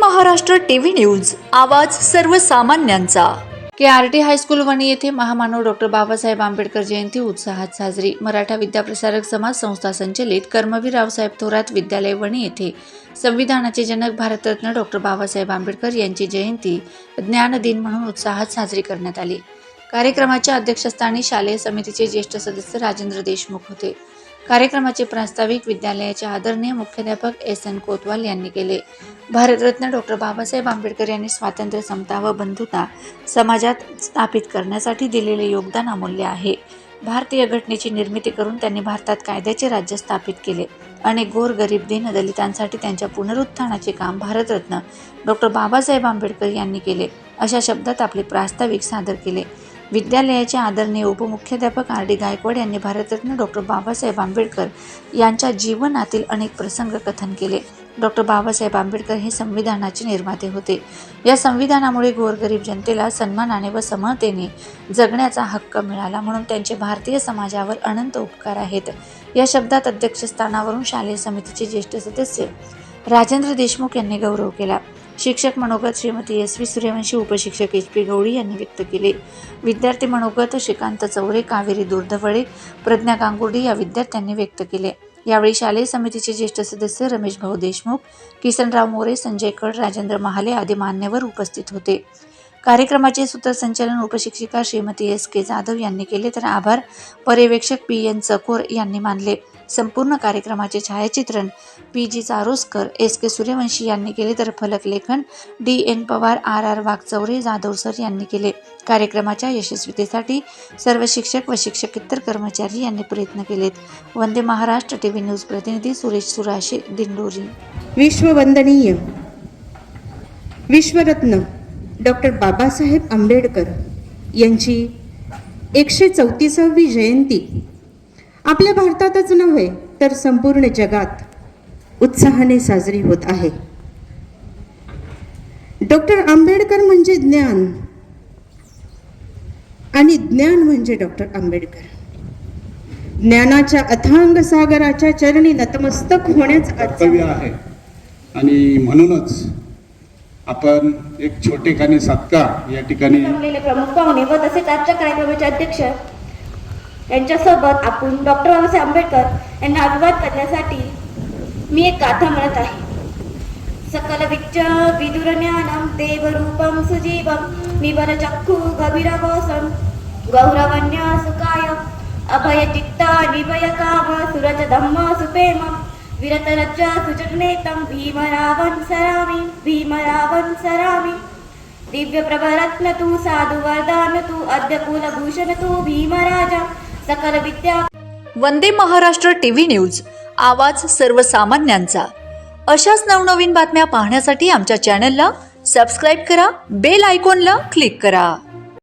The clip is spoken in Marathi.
महाराष्ट्र टीव्ही न्यूज आवाज सर्वसामान्यांचा. K R T high school Wani येथे महामानव डॉक्टर बाबासाहेब आंबेडकर जयंती उत्साहात साजरी. मराठा विद्याप्रसारक समाज संस्था संचलित कर्मवीर रावसाहेब थोरात विद्यालय वणी येथे संविधानाचे जनक भारतरत्न डॉक्टर बाबासाहेब आंबेडकर यांची जयंती ज्ञान दिन म्हणून उत्साहात साजरी करण्यात आली. कार्यक्रमाच्या अध्यक्षस्थानी शालेय समितीचे ज्येष्ठ सदस्य राजेंद्र देशमुख होते. कार्यक्रमाचे प्रास्ताविक विद्यालयाचे आदरणीय मुख्याध्यापक एस एन कोतवाल यांनी केले. भारतरत्न डॉक्टर बाबासाहेब आंबेडकर यांनी स्वातंत्र्य समता व बंधुता समाजात स्थापित करण्यासाठी दिलेले योगदान अमूल्य आहे. भारतीय घटनेची निर्मिती करून त्यांनी भारतात कायद्याचे राज्य स्थापित केले. अनेक गोर गरीब दलितांसाठी त्यांच्या पुनरुत्थानाचे काम भारतरत्न डॉक्टर बाबासाहेब आंबेडकर यांनी केले. अशा शब्दात आपले प्रास्ताविक सादर केले. विद्यालयाचे आदरणीय उपमुख्याध्यापक आर डी गायकवाड यांनी भारतरत्न डॉक्टर बाबासाहेब आंबेडकर यांच्या जीवनातील अनेक प्रसंग कथन केले. डॉक्टर बाबासाहेब आंबेडकर हे संविधानाचे निर्माते होते. या संविधानामुळे गोरगरीब जनतेला सन्मानाने व समतेने जगण्याचा हक्क मिळाला म्हणून त्यांचे भारतीय समाजावर अनंत उपकार आहेत. या शब्दात अध्यक्षस्थानावरून शालेय समितीचे ज्येष्ठ सदस्य राजेंद्र देशमुख यांनी गौरव केला. शिक्षक मनोगत श्रीमती एस व्ही सूर्यवंशी उपशिक्षक एच पी गवळी यांनी व्यक्त केले. विद्यार्थी मनोगत श्रीकांत चौरे कावेरी दुर्धवळे प्रज्ञा गांगुर्डी या विद्यार्थ्यांनी व्यक्त केले. यावेळी शालेय समितीचे ज्येष्ठ सदस्य रमेश भाऊ देशमुख किसनराव मोरे संजय कड राजेंद्र महाले आदी मान्यवर उपस्थित होते. कार्यक्रमाचे सूत्रसंचालन उपशिक्षिका श्रीमती एस के जाधव यांनी केले. तर आभार. पर्यवेक्षक पी एन चकोर यांनी मानले. संपूर्ण कार्यक्रमाचे छायाचित्रण P G Charoskar S K Suryavanshi यांनी केले. तर फलकलेखन D N Pawar R R Waghchaure Jadhav sir यांनी केले. कार्यक्रमाच्या यशस्वीतेसाठी सर्व शिक्षक व शिक्षकेतर कर्मचारी यांनी प्रयत्न केलेत. Vande Maharashtra T V news प्रतिनिधी सुरेश सुराशे दिंडोरी. विश्ववंदनीय. विश्वरत्न. डॉक्टर बाबासाहेब आंबेडकर यांची एकशे चौतीसावी जयंती. आपल्या भारतातच नव्हे तर संपूर्ण जगात उत्साहाने साजरी होत आहे. डॉक्टर आंबेडकर म्हणजे ज्ञान. आणि ज्ञान म्हणजे डॉक्टर आंबेडकर. ज्ञानाच्या अथांग सागराच्या चरणी नतमस्तक होण्याच कर्तव्य आहे. आणि म्हणूनच आपण एक छोटेखानी सत्कार या ठिकाणी प्रमुख पाहुणे व तसेच आजच्या कार्यक्रमाचे अध्यक्ष यांच्यासोबत आपण डॉक्टर बाबासाहेब आंबेडकर यांना अभिवाद करण्यासाठी मी एक गाथा म्हणत आहे. सकल विच्च विदुर ज्ञानम देव रूपम सुजीवम निबर चक्षु गभीर गोसम गौरवन्य सुखाय अभय चित्ता निभय काम सुरज धम्म सुपेम विरतरज सुचनेतं भीमरावं सरामि भीमरावं सरामि। दिव्यप्रभरत्न तु तू साधु अद्यकुलभूषण तू अद्य तू भीमराजा सकल विद्या वंदे महाराष्ट्र टीव्ही न्यूज आवाज सर्वसामान्यांचा. अशाच नवनवीन बातम्या पाहण्यासाठी आमच्या चॅनलला सबस्क्राईब करा बेल आयकॉनला क्लिक करा.